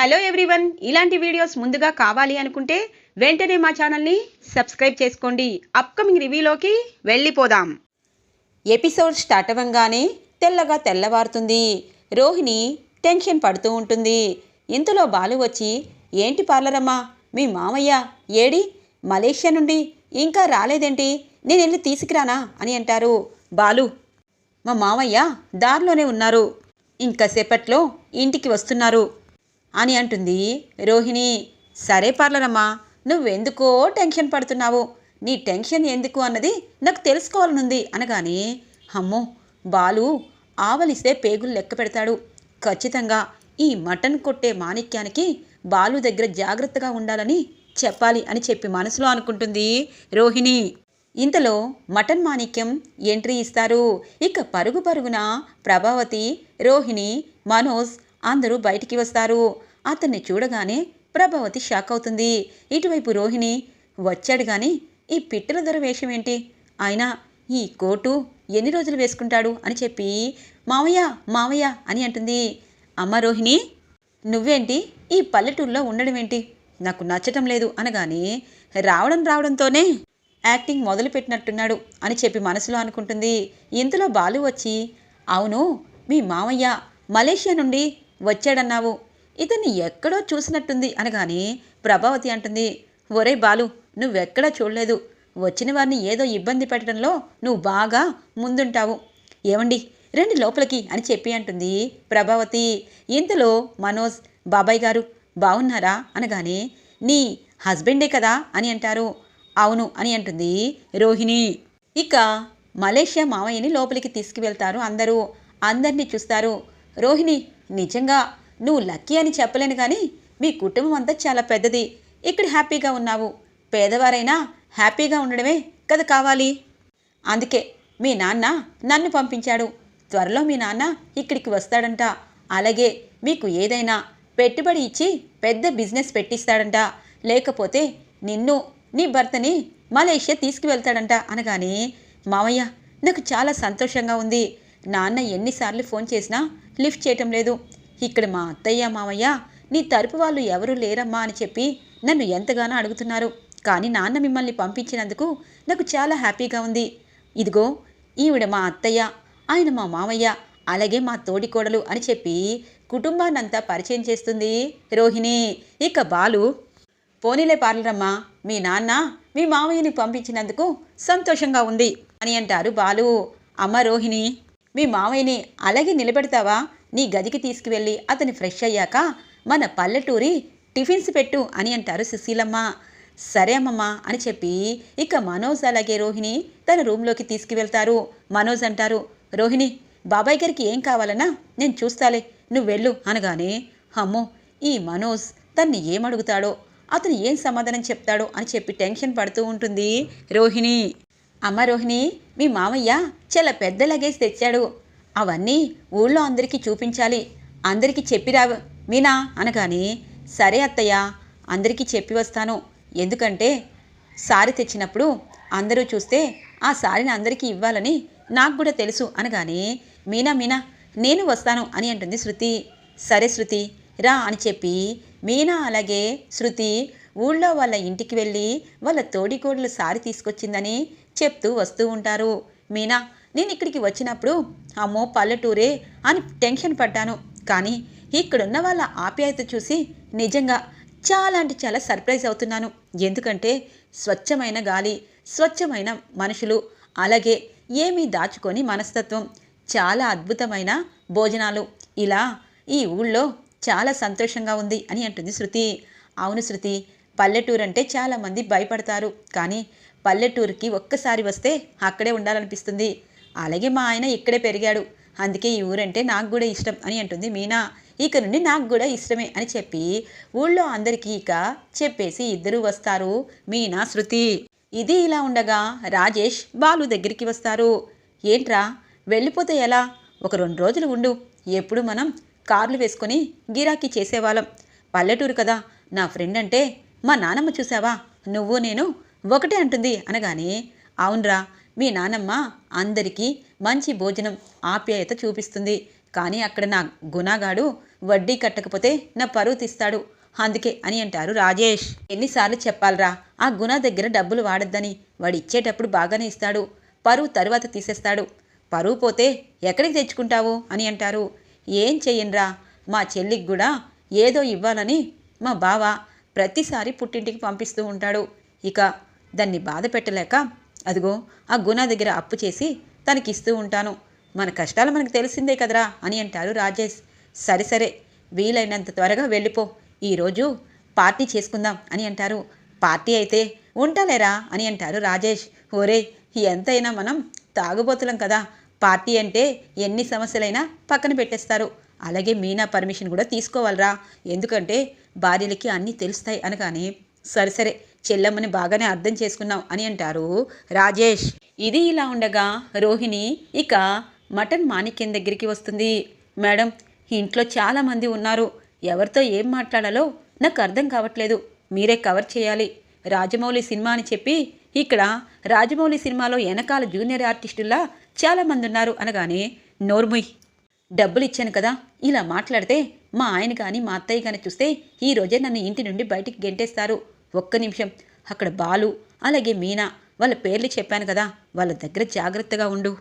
Hello everyone. ఇలాంటి videos ముందుగా కావాలి అనుకుంటే వెంటనే మా ఛానల్ని సబ్స్క్రైబ్ చేసుకోండి. అప్కమింగ్ రివ్యూలోకి వెళ్ళిపోదాం. ఎపిసోడ్ స్టార్ట్ అవ్వంగానే తెల్లగా తెల్లవారుతుంది. రోహిణి టెన్షన్ పడుతూ ఉంటుంది. ఇంతలో బాలు వచ్చి ఏంటి పార్లరమ్మా? మీ మామయ్య ఏడి? మలేషియా నుండి ఇంకా రాలేదేంటి? నేను వెళ్ళి తీసుకురానా? అని అంటారు బాలు. మా మామయ్య దారిలోనే ఉన్నారు. ఇంకా సేపట్లో ఇంటికి వస్తున్నారు. అని అంటుంది. రోహిణి సరే పార్లరమ్మా నువ్వెందుకో టెన్షన్ పడుతున్నావు. నీ టెన్షన్ ఎందుకు అన్నది నాకు తెలుసుకోవాలనుంది అనగానే అమ్మో బాలు ఆవలిస్తే పేగులు లెక్క పెడతాడు. ఖచ్చితంగా ఈ మటన్ కొట్టే మాణిక్యానికి బాలు దగ్గర జాగ్రత్తగా ఉండాలని చెప్పాలి అని చెప్పి మనసులో అనుకుంటుంది రోహిణి. ఇంతలో మటన్ మాణిక్యం ఎంట్రీ ఇస్తారు. ఇక పరుగు పరుగున ప్రభావతి రోహిణి మనోజ్ అందరూ బయటికి వస్తారు. అతన్ని చూడగానే ప్రభావతి షాక్ అవుతుంది. ఇటువైపు రోహిణి వచ్చాడు గాని ఈ పిట్టల ధర వేషం ఏంటి ఆయన ఈ కోటు ఎన్ని రోజులు వేసుకుంటాడు అని చెప్పి మావయ్య మావయ్య అని అంటుంది. అమ్మ రోహిణి నువ్వేంటి? ఈ పల్లెటూరులో ఉండడం ఏంటి నాకు నచ్చటం లేదు అనగానే రావడం రావడంతోనే యాక్టింగ్ మొదలుపెట్టినట్టున్నాడు అని చెప్పి మనసులో అనుకుంటుంది. ఇంతలో బాలు వచ్చి అవును మీ మామయ్య మలేషియా నుండి వచ్చాడన్నావు. ఇతన్ని ఎక్కడో చూసినట్టుంది అనగానే ప్రభావతి అంటుంది ఒరే బాలు నువ్వెక్కడా చూడలేదు. వచ్చిన వారిని ఏదో ఇబ్బంది పెట్టడంలో నువ్వు బాగా ముందుంటావు. ఏమండి రండి లోపలికి అని చెప్పి అంటుంది ప్రభావతి. ఇంతలో మనోజ్ బాబాయ్ గారు బాగున్నారా అనగానే నీ హస్బెండే కదా? అని అంటారు. అవును అని అంటుంది రోహిణి. ఇక మలేషియా మావయ్యని లోపలికి తీసుకువెళ్తారు అందరూ. అందరినీ చూస్తారు. రోహిణి నిజంగా నువ్వు లక్కీ అని చెప్పలేను కానీ మీ కుటుంబం అంతా చాలా పెద్దది. ఇక్కడ హ్యాపీగా ఉన్నావు. పేదవారైనా హ్యాపీగా ఉండడమే కదా కావాలి. అందుకే మీ నాన్న నన్ను పంపించాడు. త్వరలో మీ నాన్న ఇక్కడికి వస్తాడంట. అలాగే మీకు ఏదైనా పెట్టుబడి ఇచ్చి పెద్ద బిజినెస్ పెట్టిస్తాడంట. లేకపోతే నిన్ను నీ భర్తని మలేషియా తీసుకువెళ్తాడంట అనగానే మావయ్య నాకు చాలా సంతోషంగా ఉంది. నాన్న ఎన్నిసార్లు ఫోన్ చేసినా లిఫ్ట్ చేయటం లేదు. ఇక్కడ మా అత్తయ్య మావయ్య నీ తరపు వాళ్ళు ఎవరూ లేరమ్మా అని చెప్పి నన్ను ఎంతగానో అడుగుతున్నారు. కానీ నాన్న మిమ్మల్ని పంపించినందుకు నాకు చాలా హ్యాపీగా ఉంది. ఇదిగో ఈవిడ మా అత్తయ్య ఆయన మా మామయ్య అలాగే మా తోడికోడలు అని చెప్పి కుటుంబాన్నంతా పరిచయం చేస్తుంది రోహిణి. ఇక బాలు పోనీలే పార్లరమ్మా మీ నాన్న మీ మామయ్యని పంపించినందుకు సంతోషంగా ఉంది అని అంటారు బాలు. అమ్మ రోహిణి మీ మావయ్యని అలాగే నిలబెడతావా? నీ గదికి తీసుకువెళ్ళి అతని ఫ్రెష్ అయ్యాక మన పల్లెటూరి టిఫిన్స్ పెట్టు అని అంటారు సుశీలమ్మ. సరే అమ్మమ్మ అని చెప్పి ఇక మనోజ్ అలాగే రోహిణి తన రూమ్లోకి తీసుకువెళ్తారు. మనోజ్ అంటారు రోహిణి బాబాయ్ గారికి ఏం కావాలన్నా నేను చూస్తాలే నువ్వు వెళ్ళు అనగానే అమ్మో ఈ మనోజ్ తన్ని ఏమడుగుతాడో అతను ఏం సమాధానం చెప్తాడో అని చెప్పి టెన్షన్ పడుతూ ఉంటుంది రోహిణి. అమ్మ రోహిణి మీ మామయ్య చాలా పెద్ద లగేజ్ తెచ్చాడు. అవన్నీ ఊళ్ళో అందరికీ చూపించాలి. అందరికీ చెప్పిరా మీనా అనగానే సరే అత్తయ్య అందరికీ చెప్పి వస్తాను. ఎందుకంటే సారి తెచ్చినప్పుడు అందరూ చూస్తే ఆ సారిని అందరికీ ఇవ్వాలని నాకు కూడా తెలుసు అనగానే మీనా మీనా నేను వస్తాను అని అంటుంది శృతి. సరే శృతి రా అని చెప్పి మీనా అలాగే శృతి ఊళ్ళో వాళ్ళ ఇంటికి వెళ్ళి వాళ్ళ తోడికోడలు సారి తీసుకొచ్చిందని చెప్తూ వస్తూ ఉంటారు. మీనా నేను ఇక్కడికి వచ్చినప్పుడు అమ్మో పల్లెటూరే అని టెన్షన్ పడ్డాను. కానీ ఇక్కడున్న వాళ్ళ ఆప్యాయత చూసి నిజంగా చాలా అంటే చాలా సర్ప్రైజ్ అవుతున్నాను. ఎందుకంటే స్వచ్ఛమైన గాలి స్వచ్ఛమైన మనుషులు అలాగే ఏమీ దాచుకొని మనస్తత్వం చాలా అద్భుతమైన భోజనాలు. ఇలా ఈ ఊళ్ళో చాలా సంతోషంగా ఉంది అని అంటుంది శృతి. అవును శృతి పల్లెటూరు అంటే చాలామంది భయపడతారు. కానీ పల్లెటూరుకి ఒక్కసారి వస్తే అక్కడే ఉండాలనిపిస్తుంది. అలాగే మా ఆయన ఇక్కడే పెరిగాడు. అందుకే ఈ ఊరంటే నాకు కూడా ఇష్టం అని అంటుంది మీనా. ఇక నుండి నాకు కూడా ఇష్టమే అని చెప్పి ఊళ్ళో అందరికీ ఇక చెప్పేసి ఇద్దరూ వస్తారు. మీనా శృతి. ఇది ఇలా ఉండగా రాజేష్ బాలు దగ్గరికి వస్తారు. ఏంట్రా? వెళ్ళిపోతే ఎలా? ఒక రెండు రోజులు ఉండు. ఎప్పుడు మనం కార్లు వేసుకొని గిరాకీ చేసేవాళ్ళం. పల్లెటూరు కదా. నా ఫ్రెండ్ అంటే మా నానమ్మ చూసావా? నువ్వు నేను ఒకటే అంటుంది అనగానే అవునరా మీ నానమ్మ అందరికీ మంచి భోజనం ఆప్యాయత చూపిస్తుంది. కానీ అక్కడ నా గుణగాడు వడ్డీ కట్టకపోతే నా పరువు తీస్తాడు. అందుకే అని అంటారు రాజేష్. ఎన్నిసార్లు చెప్పాలరా ఆ గుణ దగ్గర డబ్బులు వాడొద్దని. వాడు ఇచ్చేటప్పుడు బాగానే ఇస్తాడు. పరువు తరువాత తీసేస్తాడు. పరువు పోతే ఎక్కడికి తెచ్చుకుంటావు? అని అంటారు. ఏం చెయ్యనురా మా చెల్లికి కూడా ఏదో ఇవ్వాలని మా బావ ప్రతిసారి పుట్టింటికి పంపిస్తూ ఉంటాడు. ఇక దాన్ని బాధ పెట్టలేక అదిగో ఆ గుణ దగ్గర అప్పు చేసి తనకిస్తూ ఉంటాను. మన కష్టాలు మనకు తెలిసిందే కదరా అని అంటారు రాజేష్. సరే సరే వీలైనంత త్వరగా వెళ్ళిపో. ఈరోజు పార్టీ చేసుకుందాం అని అంటారు. పార్టీ అయితే ఉంటాలేరా అని అంటారు రాజేష్. ఓరే ఎంతైనా మనం తాగుబోతులం కదా. పార్టీ అంటే ఎన్ని సమస్యలైనా పక్కన పెట్టేస్తారు. అలాగే మీనా పర్మిషన్ కూడా తీసుకోవాలరా. ఎందుకంటే భార్యలకి అన్నీ తెలుస్తాయి అనగానే. సరే సరే చెల్లమ్మని బాగానే అర్థం చేసుకున్నావు అని అంటారు రాజేష్. ఇది ఇలా ఉండగా రోహిణి ఇక మటన్ మాణిక్యం దగ్గరికి వస్తుంది. మేడం ఇంట్లో చాలామంది ఉన్నారు. ఎవరితో ఏం మాట్లాడాలో నాకు అర్థం కావట్లేదు. మీరే కవర్ చేయాలి. రాజమౌళి సినిమా అని చెప్పి ఇక్కడ రాజమౌళి సినిమాలో వెనకాల జూనియర్ ఆర్టిస్టుల్లా చాలామంది ఉన్నారు అనగానే నోర్ముయ్. డబ్బులు ఇచ్చాను కదా ఇలా మాట్లాడితే మా ఆయన కానీ మా అత్తయ్య కానీ చూస్తే ఈ రోజే నన్ను ఇంటి నుండి బయటికి గెంటేస్తారు. ఒక్క నిమిషం. అక్కడ బాలు అలాగే మీనా వాళ్ళ పేర్లు చెప్పాను కదా వాళ్ళ దగ్గర జాగ్రత్తగా ఉండు.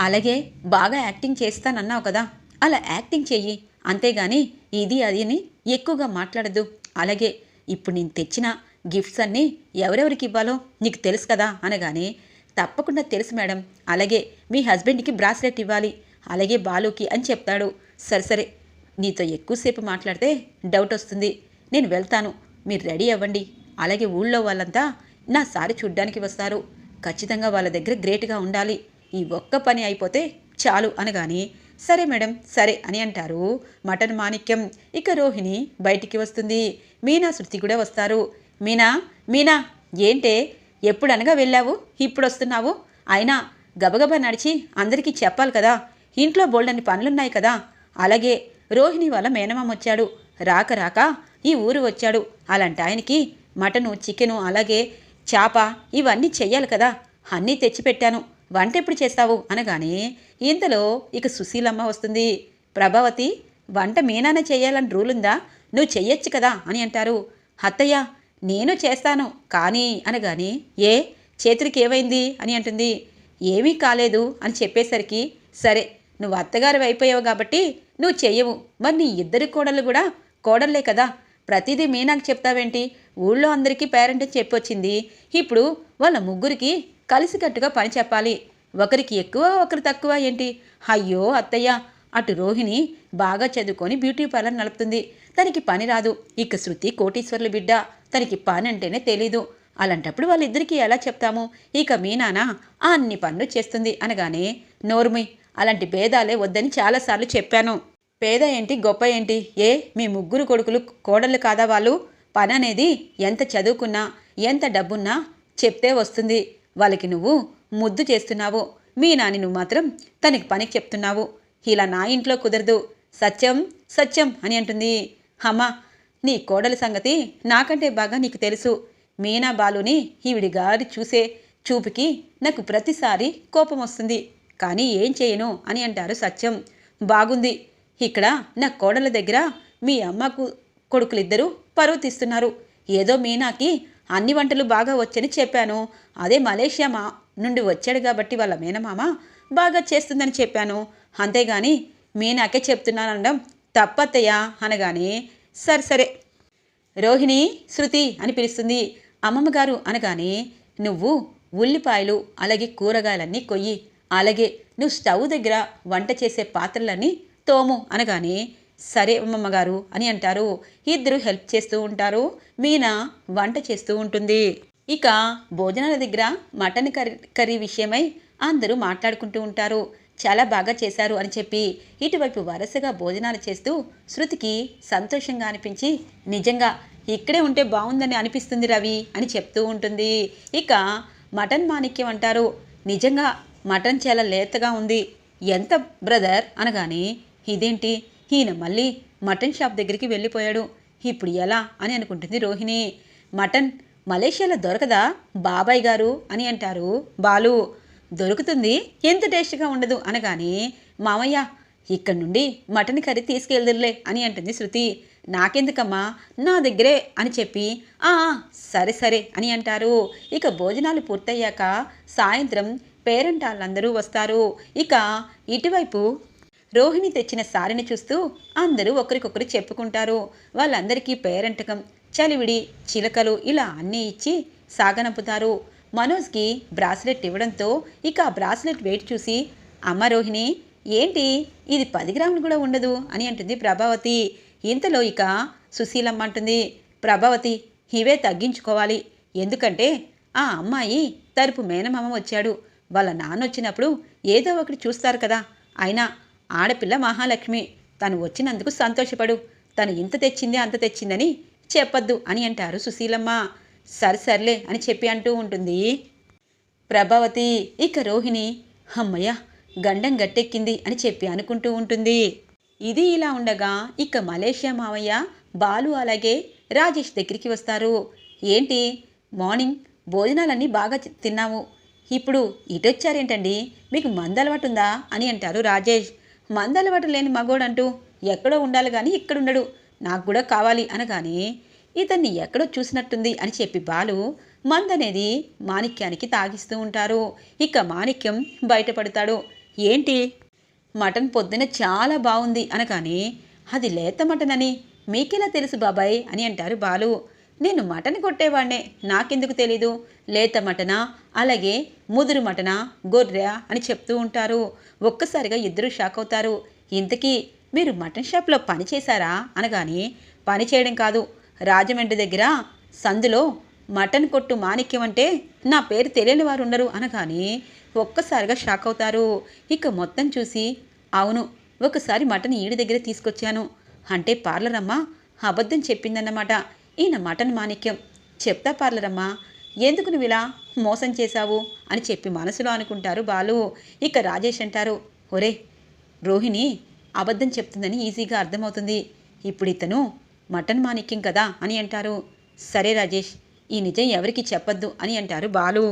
అలాగే బాగా యాక్టింగ్ చేస్తానన్నావు కదా అలా యాక్టింగ్ చెయ్యి. అంతేగాని ఇది అది అని ఎక్కువగా మాట్లాడద్దు అలాగే ఇప్పుడు నేను తెచ్చిన గిఫ్ట్స్ అన్నీ ఎవరెవరికి ఇవ్వాలో నీకు తెలుసు కదా అనగానే తప్పకుండా తెలుసు మేడం. అలాగే మీ హస్బెండ్కి బ్రాస్లెట్ ఇవ్వాలి. అలాగే బాలుకి అని చెప్తాడు. సరే సరే. నీతో ఎక్కువసేపు మాట్లాడితే డౌట్ వస్తుంది. నేను వెళ్తాను. మీరు రెడీ అవ్వండి. అలాగే ఊళ్ళో వాళ్ళంతా నా సారి చూడ్డానికి వస్తారు. ఖచ్చితంగా వాళ్ళ దగ్గర గ్రేట్గా ఉండాలి. ఈ ఒక్క పని అయిపోతే చాలు అనగానే సరే మేడం సరే అని అంటారు. మటన్ మాణిక్యం. ఇక రోహిణి బయటికి వస్తుంది. మీనా శృతి కూడా వస్తారు. మీనా మీనా ఏంటే? ఎప్పుడనగా వెళ్ళావు? ఇప్పుడు వస్తున్నావు అయినా గబగబా నడిచి అందరికీ చెప్పాలి కదా. ఇంట్లో బోల్డని పనులున్నాయి కదా. అలాగే రోహిణి వాళ్ళ మేనమామ వచ్చాడు. రాక రాక ఈ ఊరు వచ్చాడు. అలాంటి ఆయనకి మటను చికెను అలాగే చేప ఇవన్నీ చెయ్యాలి కదా. అన్నీ తెచ్చిపెట్టాను. వంట ఎప్పుడు చేస్తావు? అనగానే ఇంతలో ఇక సుశీలమ్మ వస్తుంది. ప్రభావతి వంట మీనానే చేయాలని రూల్ ఉందా? నువ్వు చెయ్యొచ్చు కదా అని అంటారు. అత్తయ్య నేను చేస్తాను. కానీ అనగానే ఏ? చేతులకి ఏమైంది? అని అంటుంది. ఏమీ కాలేదు అని చెప్పేసరికి సరే నువ్వు అత్తగారు అయిపోయావు కాబట్టి నువ్వు చెయ్యవు. మరి నీ ఇద్దరి కోడళ్ళు కూడా కోడళ్ళే కదా. ప్రతిదీ మీనాకు చెప్తావేంటి? ఊళ్ళో అందరికీ పేరెంట్ చెప్పొచ్చింది. ఇప్పుడు వాళ్ళ ముగ్గురికి కలిసికట్టుగా పని చెప్పాలి. ఒకరికి ఎక్కువ ఒకరు తక్కువ ఏంటి? అయ్యో అత్తయ్య అటు రోహిణి బాగా చదువుకొని బ్యూటీ పార్లర్ నడుపుతుంది. తనకి పని రాదు. ఇక శృతి కోటీశ్వర్ల బిడ్డ. తనకి పని అంటేనే తెలీదు. అలాంటప్పుడు వాళ్ళిద్దరికీ ఎలా చెప్తాము? ఇక మీ ఆ అన్ని పనులు చేస్తుంది అనగానే నోర్మి అలాంటి భేదాలే వద్దని చాలాసార్లు చెప్పాను. పేద ఏంటి? గొప్ప ఏంటి? ఏ? మీ ముగ్గురు కొడుకులు కోడళ్ళు కాదా వాళ్ళు? పని అనేది ఎంత చదువుకున్నా ఎంత డబ్బున్నా చెప్తే వస్తుంది. వాళ్ళకి నువ్వు ముద్దు చేస్తున్నావు. మీ నాని నువ్వు మాత్రం తనకి పనికి చెప్తున్నావు. ఇలా నా ఇంట్లో కుదరదు. సత్యం సత్యం అని అంటుంది. అమ్మా నీ కోడలి సంగతి నాకంటే బాగా నీకు తెలుసు. మీనా బాలుని ఈవిడి గారి చూసే చూపుకి నాకు ప్రతిసారి కోపం వస్తుంది. కానీ ఏం చేయను అని అంటారు సత్యం. బాగుంది. ఇక్కడ నా కోడల దగ్గర మీ అమ్మకు కొడుకులిద్దరూ పరువు తీస్తున్నారు. ఏదో మీనాకి అన్ని వంటలు బాగా వచ్చని చెప్పాను. అదే మలేషియా మా నుండి వచ్చాడు కాబట్టి వాళ్ళ మేనమామ బాగా చేస్తుందని చెప్పాను. అంతేగాని మీనాకే చెప్తున్నానడం తప్పత్తయ్యా అనగానే సరే సరే. రోహిణి శృతి అని పిలుస్తుంది. అమ్మమ్మగారు అనగానే నువ్వు ఉల్లిపాయలు అలాగే కూరగాయలన్నీ కొయ్యి. అలాగే నువ్వు స్టవ్ దగ్గర వంట చేసే పాత్రలన్నీ తోము అనగానే సరే అమ్మమ్మగారు అని అంటారు. ఇద్దరు హెల్ప్ చేస్తూ ఉంటారు. మీనా వంట చేస్తూ ఉంటుంది. ఇక భోజనాల దగ్గర మటన్ కర్రీ కర్రీ విషయమై అందరూ మాట్లాడుకుంటూ ఉంటారు. చాలా బాగా చేశారు అని చెప్పి ఇటువైపు వరుసగా భోజనాలు చేస్తూ శృతికి సంతోషంగా అనిపించి నిజంగా ఇక్కడే ఉంటే బాగుందని అనిపిస్తుంది రవి అని చెప్తూ ఉంటుంది. ఇక మటన్ మాణిక్యం అంటారు. నిజంగా మటన్ చాలా లేతగా ఉంది. ఎంత బ్రదర్? అనగానే ఇదేంటి? ఈయన మళ్ళీ మటన్ షాప్ దగ్గరికి వెళ్ళిపోయాడు. ఇప్పుడు ఎలా అని అనుకుంటుంది రోహిణి. మటన్ మలేషియాలో దొరకదా? బాబాయ్ గారు అని అంటారు బాలు. దొరుకుతుంది ఎంత టేస్ట్గా ఉండదు అనగానే మామయ్య ఇక్కడ నుండి మటన్ కర్రీ తీసుకెళ్దురులే అని అంటుంది శృతి. నాకెందుకమ్మా? నా దగ్గరే అని చెప్పి ఆ సరే సరే అని అంటారు. ఇక భోజనాలు పూర్తయ్యాక సాయంత్రం పేరెంట్ వాళ్ళందరూ వస్తారు. ఇక ఇటువైపు రోహిణి తెచ్చిన సారిని చూస్తూ అందరూ ఒకరికొకరు చెప్పుకుంటారు. వాళ్ళందరికీ పేరెంటకం. చలివిడి చిలకలు ఇలా అన్నీ ఇచ్చి సాగనంపుతారు. మనోజ్కి బ్రాస్లెట్ ఇవ్వడంతో ఇక ఆ బ్రాస్లెట్ వెయిట్ చూసి అమ్మ రోహిణి ఏంటి? ఇది పది గ్రాములు కూడా ఉండదు అని అంటుంది ప్రభావతి. ఇంతలో ఇక సుశీలమ్మ అంటుంది ప్రభావతి ఇవే తగ్గించుకోవాలి. ఎందుకంటే ఆ అమ్మాయి తరపు మేనమామ వచ్చాడు. వాళ్ళ నాన్న వచ్చినప్పుడు ఏదో ఒకటి చూస్తారు కదా. అయినా ఆడపిల్ల మహాలక్ష్మి తను వచ్చినందుకు సంతోషపడు. తను ఇంత తెచ్చింది అంత తెచ్చిందని చెప్పొద్దు అని అంటారు సుశీలమ్మ. సరే సర్లే అని చెప్పి అంటూ ఉంటుంది. ప్రభావతి ఇక రోహిణి అమ్మయ్య గండం గట్టెక్కింది అని చెప్పి అనుకుంటూ ఉంటుంది. ఇది ఇలా ఉండగా ఇక మలేషియా మావయ్య బాలు అలాగే రాజేష్ దగ్గరికి వస్తారు. ఏంటి? మార్నింగ్ భోజనాలన్నీ బాగా తిన్నాము. ఇప్పుడు ఇటొచ్చారేంటండి? మీకు మందలవాటు ఉందా అని అంటారు రాజేష్. మందలవాటు లేని మగోడంటూ ఎక్కడో ఉండాలి కానీ ఇక్కడుండడు. నాకు కూడా కావాలి అనగానే ఇతన్ని ఎక్కడో చూసినట్టుంది అని చెప్పి బాలు మందనేది మాణిక్యానికి తాగిస్తూ ఉంటారు. ఇక మాణిక్యం బయటపడతాడు. ఏంటి? మటన్ పొద్దున చాలా బాగుంది అనగానే అది లేత మటన్ అని మీకెలా తెలుసు బాబాయ్ అని అంటారు బాలు. నేను మటన్ కొట్టేవాడినే నాకెందుకు తెలీదు? లేత మటనా? అలాగే ముదురు మటనా? గొర్రె అని చెప్తూ ఉంటారు. ఒక్కసారిగా ఇద్దరు షాక్ అవుతారు. ఇంతకీ మీరు మటన్ షాప్లో పని చేశారా? అనగానే పని చేయడం కాదు. రాజమండ్రి దగ్గర సందులో మటన్ కొట్టు మాణిక్యం అంటే నా పేరు తెలియని వారు ఉండరు అనగానే ఒక్కసారిగా షాక్ అవుతారు. ఇక మొత్తం చూసి అవును ఒకసారి మటన్ ఈడి దగ్గర తీసుకొచ్చాను. అంటే పార్లర్ అమ్మ అబద్ధం చెప్పిందన్నమాట. ఈయన మటన్ మాణిక్యం. చెప్తా పార్లరమ్మా ఎందుకు నువ్వు ఇలా మోసం చేశావు అని చెప్పి మనసులో అనుకుంటారు బాలు. ఇక రాజేష్ అంటారు ఒరే రోహిణి అబద్ధం చెప్తుందని ఈజీగా అర్థమవుతుంది. ఇప్పుడు ఇతను మటన్ మాణిక్యం కదా అని అంటారు. సరే రాజేష్ ఈ నిజం ఎవరికి చెప్పొద్దు అని అంటారు బాలు.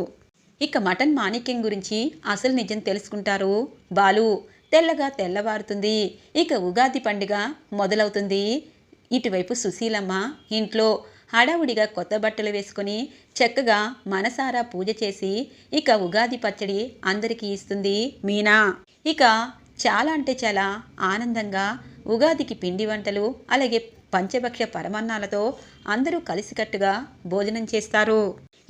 ఇక మటన్ మాణిక్యం గురించి అసలు నిజం తెలుసుకుంటారు బాలు. తెల్లగా తెల్లవారుతుంది. ఇక ఉగాది పండుగ మొదలవుతుంది. ఇటువైపు సుశీలమ్మ ఇంట్లో హడావుడిగా కొత్త బట్టలు వేసుకొని చక్కగా మనసారా పూజ చేసి ఇక ఉగాది పచ్చడి అందరికీ ఇస్తుంది మీనా. ఇక చాలా అంటే చాలా ఆనందంగా ఉగాదికి పిండి వంటలు అలాగే పంచభక్ష పరమాన్నాలతో అందరూ కలిసికట్టుగా భోజనం చేస్తారు.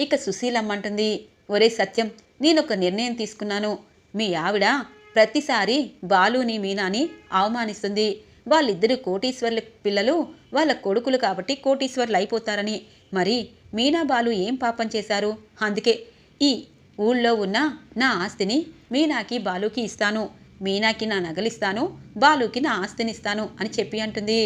ఇక సుశీలమ్మ అంటుంది ఒరే సత్యం నేనొక నిర్ణయం తీసుకున్నాను. మీ ఆవిడ ప్రతిసారి బాలుని మీనాని అవమానిస్తుంది. వాళ్ళిద్దరు కోటీశ్వర్ల పిల్లలు వాళ్ళ కొడుకులు కాబట్టి కోటీశ్వర్లు అయిపోతారని మరి మీనా బాలు ఏం పాపం చేశారు? అందుకే ఈ ఊళ్ళో ఉన్న నా ఆస్తిని మీనాకి బాలుకి ఇస్తాను. మీనాకి నా నగలిస్తాను బాలుకి నా ఆస్తిని ఇస్తాను అని చెప్పి అంటుంది.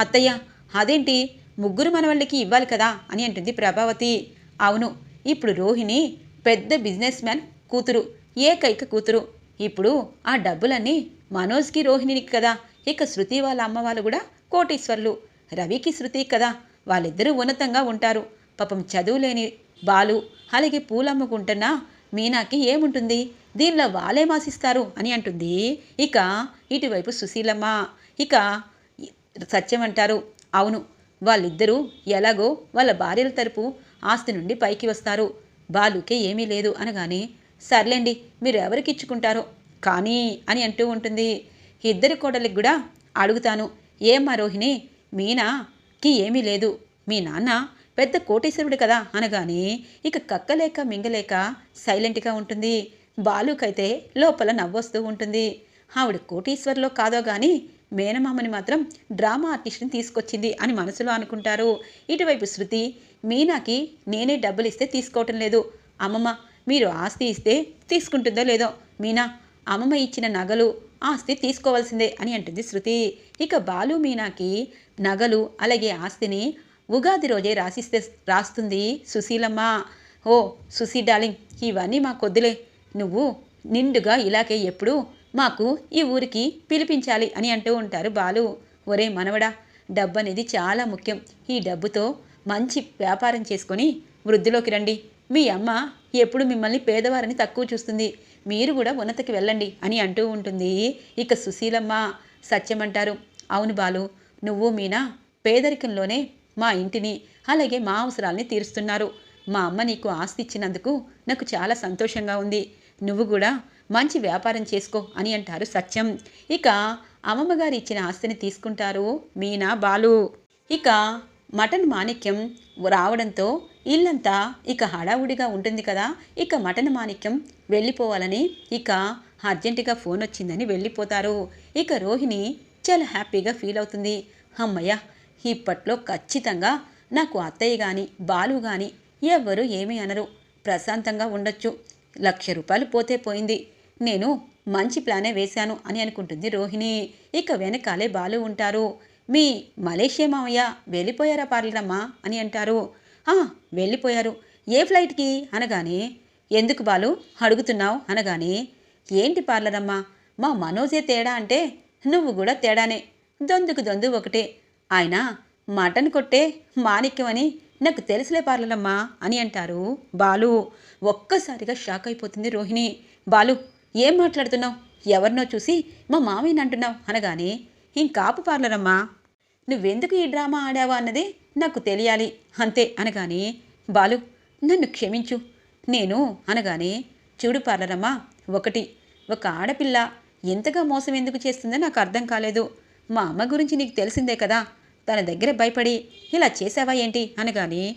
అత్తయ్య అదేంటి? ముగ్గురు మనవాళ్ళకి ఇవ్వాలి కదా అని అంటుంది ప్రభావతి. అవును ఇప్పుడు రోహిణి పెద్ద బిజినెస్ మ్యాన్ కూతురు ఏకైక కూతురు. ఇప్పుడు ఆ డబ్బులన్నీ మనోజ్కి రోహిణికి కదా. ఇక శృతి వాళ్ళ అమ్మ వాళ్ళు కూడా కోటీశ్వర్లు. రవికి శృతి కదా వాళ్ళిద్దరూ ఉన్నతంగా ఉంటారు. పాపం చదువులేని బాలు అలాగే పూలమ్ముకుంటున్నా మీనాకి ఏముంటుంది? దీనిలో వాళ్ళే మాసిస్తారు అని అంటుంది. ఇక ఇటువైపు సుశీలమ్మ. ఇక సత్యం అంటారు అవును వాళ్ళిద్దరూ ఎలాగో వాళ్ళ భార్యల తరపు ఆస్తి నుండి పైకి వస్తారు. బాలుకే ఏమీ లేదు అనగానే సర్లేండి మీరు ఎవరికి ఇచ్చుకుంటారో కానీ అని అంటూ ఉంటుంది. ఇద్దరి కోడలికి కూడా అడుగుతాను ఏమ్మా రోహిణి మీనాకి ఏమీ లేదు. మీ నాన్న పెద్ద కోటేశ్వరుడు కదా అనగానే ఇక కక్కలేక మింగలేక సైలెంట్గా ఉంటుంది. బాలుకైతే లోపల నవ్వొస్తూ ఉంటుంది. ఆవిడ కోటీశ్వర్లో కాదో గాని మేనమామని మాత్రం డ్రామా ఆర్టిస్ట్ని తీసుకొచ్చింది అని మనసులో అనుకుంటారు. ఇటువైపు శృతి మీనాకి నేనే డబ్బులు ఇస్తే తీసుకోవటం లేదు. అమ్మమ్మ మీరు ఆస్తి ఇస్తే తీసుకుంటుందో లేదో. మీనా అమ్మమ్మ ఇచ్చిన నగలు ఆస్తి తీసుకోవాల్సిందే అని అంటుంది శృతి. ఇక బాలు మీనాకి నగలు అలాగే ఆస్తిని ఉగాది రోజే రాసిస్తే రాస్తుంది సుశీలమ్మ. ఓ సుశీ డార్లింగ్ ఇవన్నీ మాకొద్దులే నువ్వు నిండుగా ఇలాగే ఎప్పుడు మాకు ఈ ఊరికి పిలిపించాలి అని అంటూ ఉంటారు బాలు. ఒరే మనవడా డబ్బు అనేది చాలా ముఖ్యం. ఈ డబ్బుతో మంచి వ్యాపారం చేసుకొని వృద్ధిలోకి రండి. మీ అమ్మ ఎప్పుడు మిమ్మల్ని పేదవారని తక్కువ చూస్తుంది. మీరు కూడా ఉన్నతకి వెళ్ళండి అని అంటూ ఉంటుంది. ఇక సుశీలమ్మ సత్యం అంటారు అవును బాలు నువ్వు మీనా పేదరికంలోనే మా ఇంటిని అలాగే మా అవసరాల్ని తీరుస్తున్నారు. మా అమ్మ నీకు ఆస్తి ఇచ్చినందుకు నాకు చాలా సంతోషంగా ఉంది. నువ్వు కూడా మంచి వ్యాపారం చేసుకో అని అంటారు సత్యం. ఇక అమ్మమ్మ గారు ఇచ్చిన ఆస్తిని తీసుకుంటారు మీనా బాలు. ఇక మటన్ మాణిక్యం రావడంతో ఇల్లంతా ఇక హడావుడిగా ఉంటుంది కదా. ఇక మటన్ మాణిక్యం వెళ్ళిపోవాలని ఇక అర్జెంటుగా ఫోన్ వచ్చిందని వెళ్ళిపోతారు. ఇక రోహిణి చాలా హ్యాపీగా ఫీల్ అవుతుంది. అమ్మయ్య ఇప్పట్లో ఖచ్చితంగా నాకు అత్తయ్య కానీ బాలు కానీ ఎవ్వరూ ఏమీ అనరు. ప్రశాంతంగా ఉండొచ్చు. లక్ష రూపాయలు పోతే పోయింది. నేను మంచి ప్లానే వేశాను అని అనుకుంటుంది రోహిణి. ఇక వెనకాలే బాలు ఉంటారు. మీ మలేషియా మావయ్య వెళ్ళిపోయారా పార్లరమ్మా అని అంటారు. వెళ్ళిపోయారు. ఏ ఫ్లైట్కి? అనగానే ఎందుకు బాలు? అడుగుతున్నావు? అనగానే ఏంటి పార్లరమ్మా? మా మనోజే తేడా అంటే నువ్వు కూడా తేడానే. దొందుకు దొందు ఒకటే. ఆయన మటన్ కొట్టే మాణిక్యం అని నాకు తెలుసులే పార్లరమ్మా అని అంటారు బాలు. ఒక్కసారిగా షాక్ అయిపోతుంది రోహిణి. బాలు ఏం మాట్లాడుతున్నావు? ఎవరినో చూసి మా మామయ్యని అంటున్నావు. అనగానే ఇంకాపు పార్లరమ్మా. నువ్వెందుకు ఈ డ్రామా ఆడావా అన్నది? నాకు తెలియాలి. అంతే అనగానే బాలు నన్ను క్షమించు. నేను అనగానే చూడు పార్లరమ్మా ఒకటి. ఒక ఆడపిల్ల. ఎంతగా మోసం ఎందుకు చేస్తుందో నాకు అర్థం కాలేదు. మా అమ్మ గురించి నీకు తెలిసిందే కదా. తన దగ్గర భయపడి ఇలా చేసావా ఏంటి? అనగానే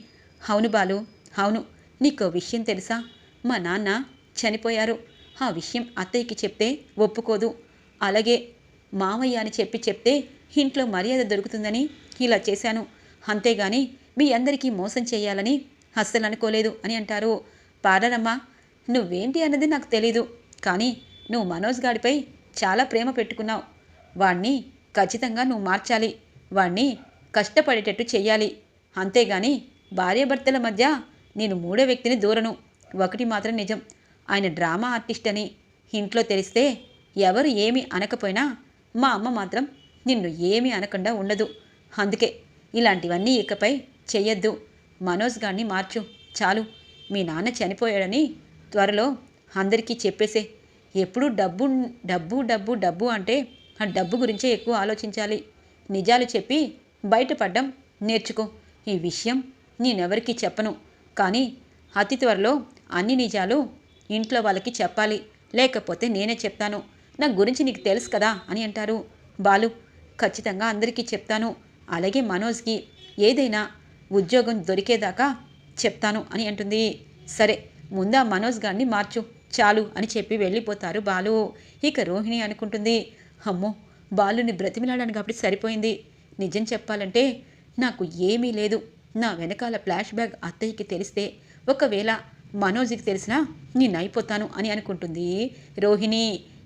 అవును బాలు అవును. నీకో విషయం తెలుసా? మా నాన్న చనిపోయారు. ఆ విషయం అత్తయ్యకి చెప్తే ఒప్పుకోదు. అలాగే మామయ్య అని చెప్పి చెప్తే ఇంట్లో మర్యాద దొరుకుతుందని ఇలా చేశాను. అంతేగాని మీ అందరికీ మోసం చేయాలని అస్సలు అనుకోలేదు అని అంటారు. పాడరమ్మా నువ్వేంటి అన్నది నాకు తెలీదు. కానీ నువ్వు మనోజ్ గాడిపై చాలా ప్రేమ పెట్టుకున్నావు. వాణ్ణి ఖచ్చితంగా నువ్వు మార్చాలి. వాణ్ణి కష్టపడేటట్టు చేయాలి అంతేగాని భార్యాభర్తల మధ్య నేను మూడో వ్యక్తిని దూరను. ఒకటి మాత్రం నిజం. ఆయన డ్రామా ఆర్టిస్ట్ అని ఇంట్లో తెలిస్తే ఎవరు ఏమి అనకపోయినా మా అమ్మ మాత్రం నిన్ను ఏమీ అనకుండా ఉండదు. అందుకే ఇలాంటివన్నీ ఇకపై చెయ్యొద్దు. మనోజ్ గారిని మార్చు. చాలు. మీ నాన్న చనిపోయాడని త్వరలో అందరికీ చెప్పేసే. ఎప్పుడూ డబ్బు డబ్బు డబ్బు డబ్బు అంటే ఆ డబ్బు గురించే ఎక్కువ ఆలోచించాలి. నిజాలు చెప్పి బయటపడ్డం నేర్చుకో. ఈ విషయం నేనెవరికీ చెప్పను. కానీ అతి త్వరలో అన్ని నిజాలు ఇంట్లో వాళ్ళకి చెప్పాలి. లేకపోతే నేనే చెప్తాను. నా గురించి నీకు తెలుసు కదా అని అంటారు. బాలు ఖచ్చితంగా అందరికీ చెప్తాను. అలాగే మనోజ్కి ఏదైనా ఉద్యోగం దొరికేదాకా చెప్తాను అని అంటుంది. సరే ముందా మనోజ్ గారిని మార్చు చాలు అని చెప్పి వెళ్ళిపోతారు బాలు. ఇక రోహిణి అనుకుంటుంది అమ్మో బాలుని బ్రతిమిలాడాను కాబట్టి సరిపోయింది. నిజం చెప్పాలంటే నాకు ఏమీ లేదు. నా వెనకాల ఫ్లాష్ బ్యాగ్ అత్తయ్యకి తెలిస్తే ఒకవేళ మనోజ్కి తెలిసినా నేను అయిపోతాను అని అనుకుంటుంది రోహిణి.